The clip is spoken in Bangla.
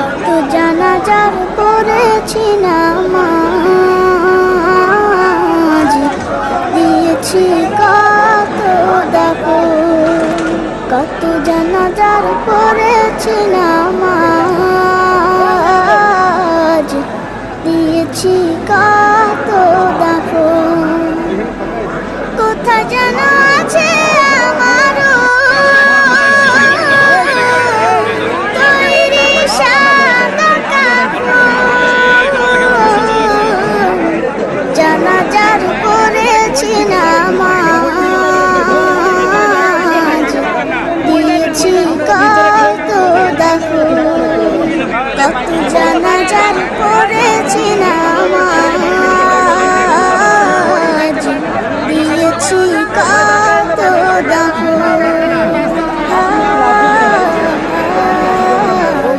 কত জানাজার করেছি নামাজ। দিয়েছি কত দেখো। কত জানাজার করেছি নামাজ। দিয়েছি কত দিয়েছে নামাজ দিয়েছি কা